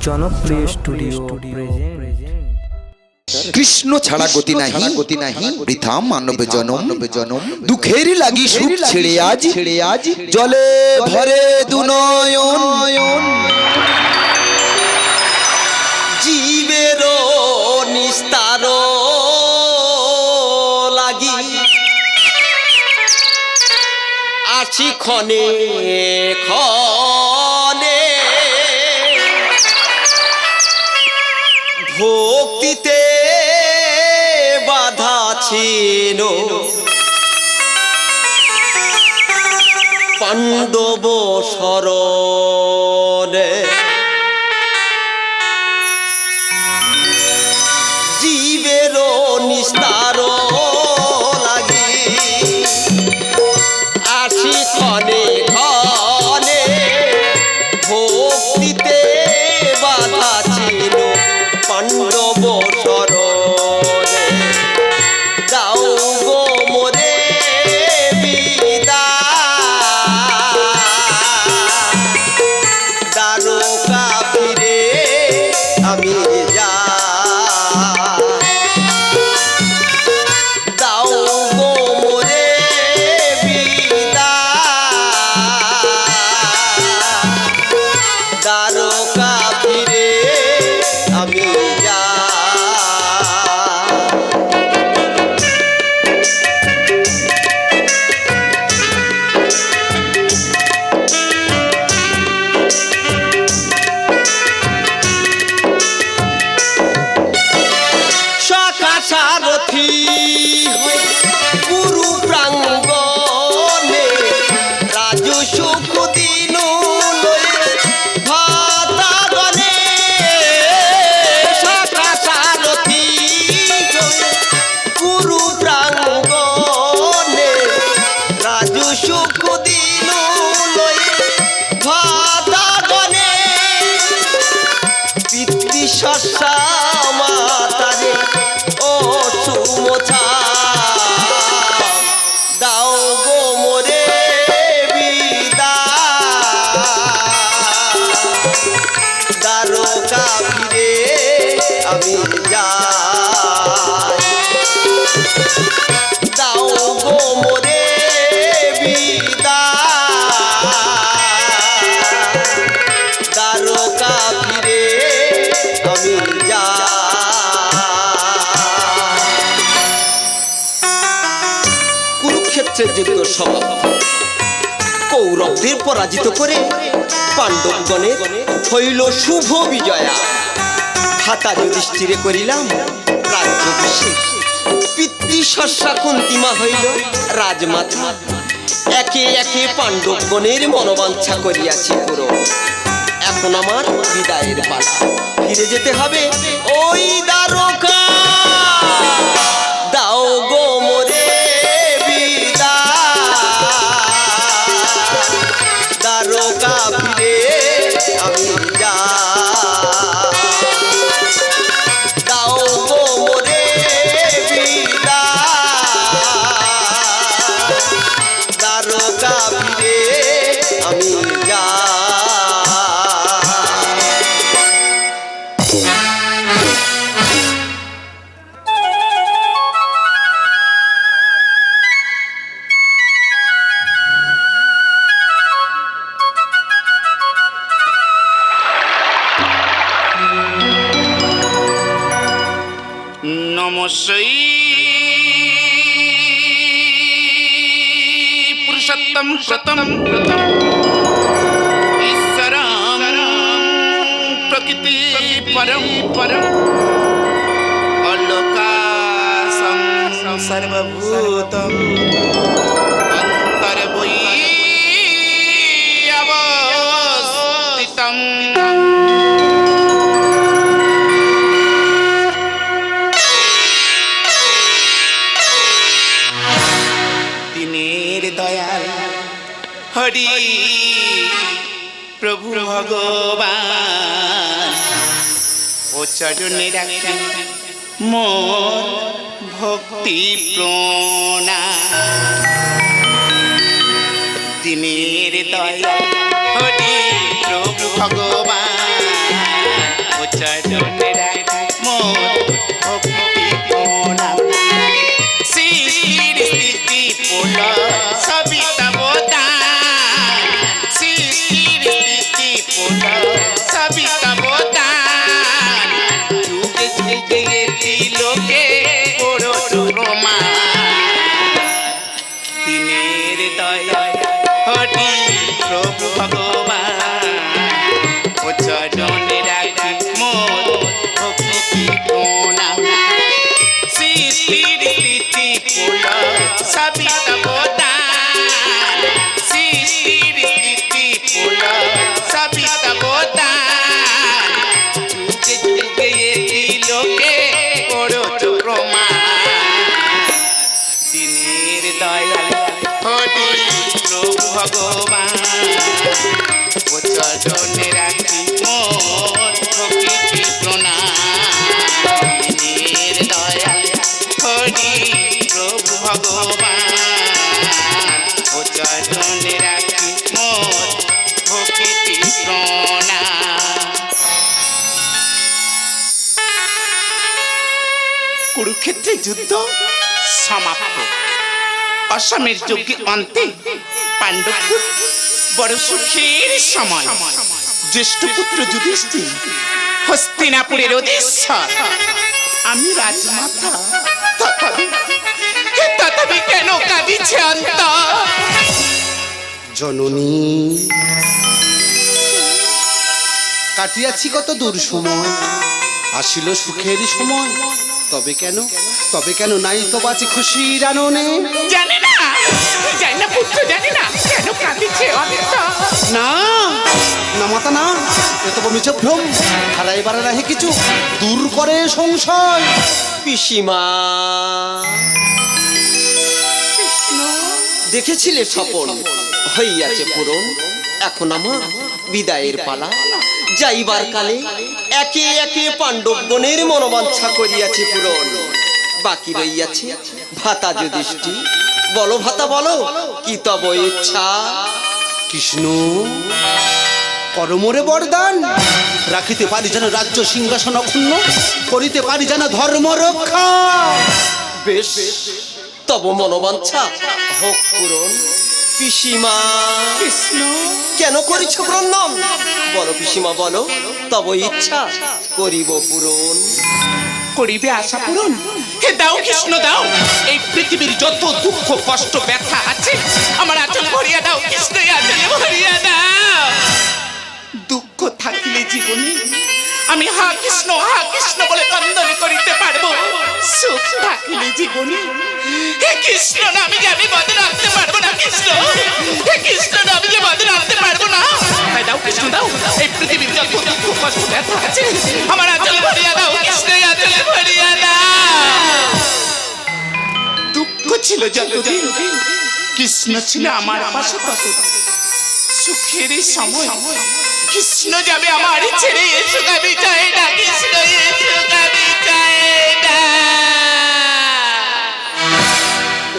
জনপ্রিয় studio present Krishna ছাড়া গতি নাহি গতি নাহি বৃথা মানব জনম জনম দুঃখের লাগি সুখ ছেড়ে আজ ছেড়ে আজ জলে ভরে দুনয়ন। জীবের নিস্তার লাগি। আছি ক্ষণে ক্ষণে ভক্তিতে বাধা ছিল। পাণ্ডব শরণে সুখ যুদ্ধ সমাপ্ত কৌরবদের পরাজিত করে পাণ্ডবগণের হইল শুভ বিজয়া। ভাতা যুধিষ্ঠিরে করিলাম রাজ্যাভিষেক পিতৃ শস্যা কুন্তিমা হইল রাজমাতা। একে একে পাণ্ডবগণের মনোবাঞ্ছা করিয়াছি পুরো। এখন আমার বিদায়ের পালা। ফিরে যেতে হবে ওই দ্বারকা। पुरुषत्तम कृतम ईश्वराम प्रकृति परम। परम अलोकासं सर्वभूतम्। চরণে রাখি মোর ভক্তি প্রণা দিনের দয়া হরি প্রভু ভগবান চরণে রাখি মোর ভক্তি প্রণাম সৃষ্টির স্থিতি পুল সবই তব দান স্থিতি পুল সবই ভগবান ও চরণে রাখি মোর ভক্তি প্রণাম দিনের হরি প্রভু ভগবান ও চরণে রাখি মোর ভক্তি প্রণাম কুরুক্ষেত্রে যুদ্ধ সমাপ্ত। অসমের যজ্ঞে অন্তে পাণ্ডবপুর বড় সুখের সময়। জ্যেষ্ঠ পুত্র যুধিষ্ঠির, হস্তিনাপুরের অধীশ্বর। আমি রাজমাতা, তথাপি কেন কাঁদিছে অন্ত জননী, কাটিয়াছি কত দূর সময়? আসিল সুখের সময়। তবে কেন? তবে কেন নাই তো বাঁচি খুশির আননে জানে না। জানি না পুত্র জানি না। কেন কাঁদিছে অন্ত না না মাতা না এ তো বমিছে ভ্রম। হারাইবারে রাহে কিছু দূর করে সংশয়। পিসিমা। দেখেছিলে স্বপন? হইয়াছে পূরণ। এখন আমার বিদায়ের পালা। যাইবার কালে একে একে পাণ্ডবগণের মনোবাঞ্ছা করিয়াছে পূরণ। বাকি রইয়াছে ভাতা যুধিষ্ঠি বলো ভাতা, বলো, কি তব ইচ্ছা? কৃষ্ণ করমরে বরদান। রাখিতে পারি যেন রাজ্য সিংহাসন অক্ষুণ্ণ, করিতে পারি যেন ধর্ম রক্ষা। বেশ, তব মনোবাঞ্ছা হোক পূরণ। পিসিমা। কৃষ্ণ। কেন করিছ ব্রন্দন বলো পিসিমা বলো। তব ইচ্ছা করিব পূরণ। করিবে আশা পূরণ? হে দাও কৃষ্ণ দাও। এই পৃথিবীর যত দুঃখ কষ্ট ব্যথা আছে আমার আচল ভরিয়া দাও কৃষ্ণ আচলে ভরিয়া দাও। দুঃখ থাকিলে জীবনে আমি হা কৃষ্ণ হা কৃষ্ণ বলে কন্দন করিতে পারব। সুখ থাকিলে জীবনে। হে কৃষ্ণ নামে যে আমি বদে রাখতে পারব না, কৃষ্ণ। হে কৃষ্ণ নামে যে বদে রাখতে পারব না। তাই দাও কৃষ্ণ, দাও। এই পৃথিবীর যত দুঃখ কষ্ট ব্যথা আছে। আমার আচল ভরিয়া দাও কৃষ্ণ আচলে ভরিয়া দাও। দুঃখ ছিল যতদিন, কৃষ্ণ ছিল আমার পাশে তত সুখের সময়। কৃষ্ণ যাবে আমার ছেড়ে এসো আমি চাই না কৃষ্ণ এসো আমি চাই না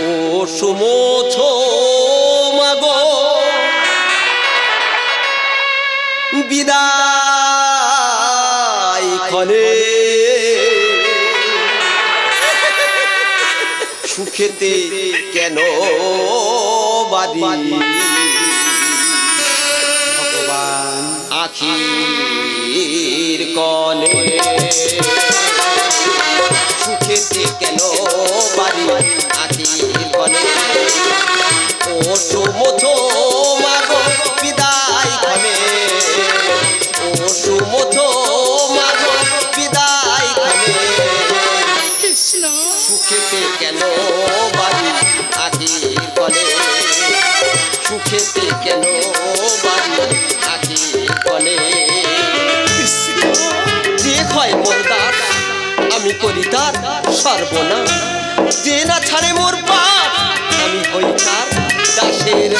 ও সুমোছ মাগো বিদায় ক্ষণে সুখেতে কেন বাদি ভগবান। আখির কলে। সুখেতে কেন বাড়ি? আখির কনে ও মাগো বিদায় মাগো বিদায় কনে সুখেতে কেন বাড়ি? আখির কনে সুখেতে করি তার সর্বনাশ। যে না ছাড়ে মোর পাপ আমি হই তার দাসের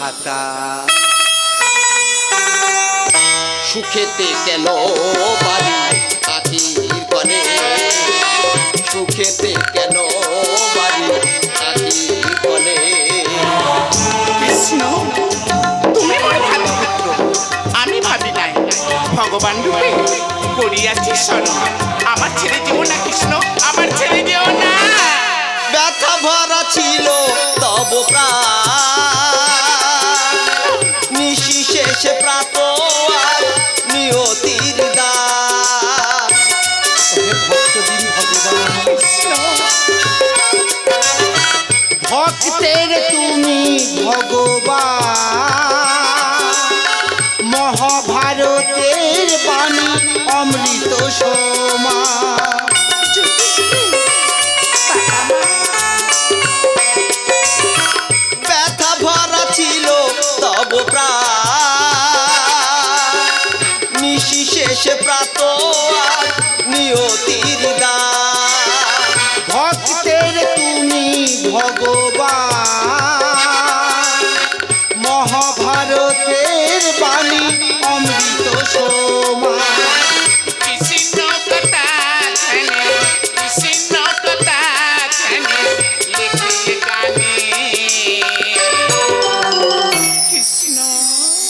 ভাতা সুখেতে কেন বাড়ি আখির কনে সুখেতে কেন বাড়ি আখির কনে কৃষ্ণ তুমি মোর আমি ভাবি নাই। ভগবান রূপে করিয়াছি আমার ছেড়ে যেও না কৃষ্ণ আমার ছেড়ে যেও না। ব্যথা ভরা ছিল। তব প্রাণ নিশি শেষে প্রাত নিয়তির ভক্তের তুমি ভগবান। ভগবান মহাভারতের বাণী অমৃত সমান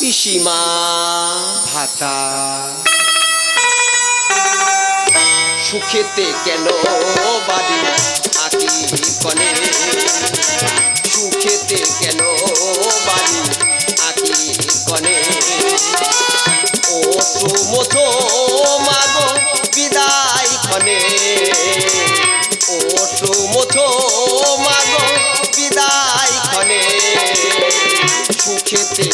পিসিমা ভাতা সুখেতে কেন বাড়ি আকি কনে? সুখেতে কেন বাড়ি আকি কনে? ও সুমথো মাগো বিদায় কনে। ও সুমথো মাগো বিদায় কনে। সুখেতে